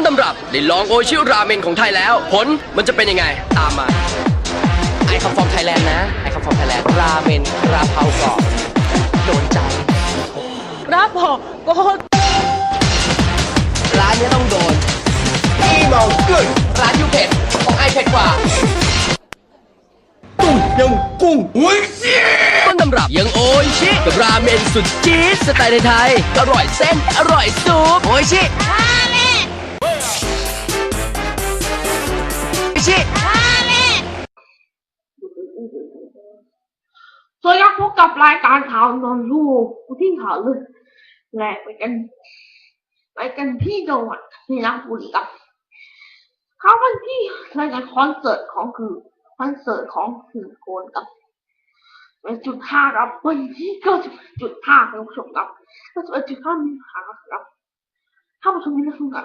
นตำรับได้ลองโอชิราเมนของไทยแล้ว ผลมันจะเป็นยังไง ตามมาไอคำฟอร์มไทยแลนด์นะไอคำฟอร์มไทยแลนด์ราเมนราเพากรอบโดนใจครับผมก็ร้านนี้ต้องโดนอีเมาเกินร้านยูเผ็ดของไอเผ็ดกว่าต้มยำกุ้งอุ้ยต้นตำรับยังโออิชิกับราเมนสุดจี๊ดสไตล์ไทยๆอร่อยเส้น อร่อยซุปโอ อิชิโออิชิสวัสดีครับพบกับรายการข่าวนอนลูกที่ข่าวเลยแหลกไปกัน ไปกันที่จังหวัดนนทบุรีครับเขาวันที่รายการคอนเสิร์ตของคือคอนเสิร์ตของสื่อโกนครับเป็นจุดห้าครับวันที่ก็จุดห้าครับผู้ชมครับก็จะเป็นจุดห้ามีหาครับถ้าผู้ชมไม่ได้ชมกับ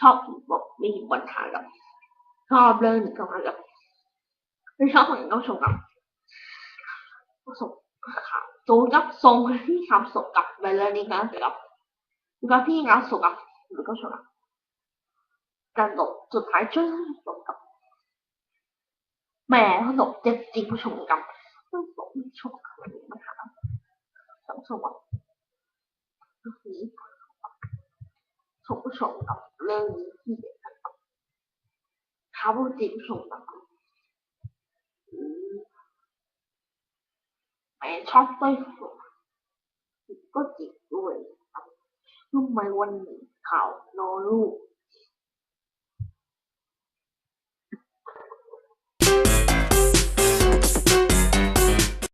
ชมครับแล้วลูกต่อบอกไปชมเลยมีการเตยสองวันนี้ที่นี่มาทั้งคุณผู้ชมครับนั่นก็จะสนุกที่ครับชอบบอกมีปัญหาครับชอบเลยหนึ่งกับครับไม่ชอบของคุณผู้ชมครับผู้ชมค่ะจูนกับทรงที่ทำสกับไปเลยนี่นะเดี๋ยวแล้วพี่งานสกับหรือก็ชนะการตกสุดท้ายช่วยสกับแหมขนมเจ็บจริงผู้ชมกับต้องสมชมกับมันมาหาสังสมนี้ชมผู้ชมกับ เรื่องนี้ที่เด็ดครับท้าจริงผู้ชมกับแหมชอบไปก็จิกด้วยทำไมวันนี้ข่าวนอนลูก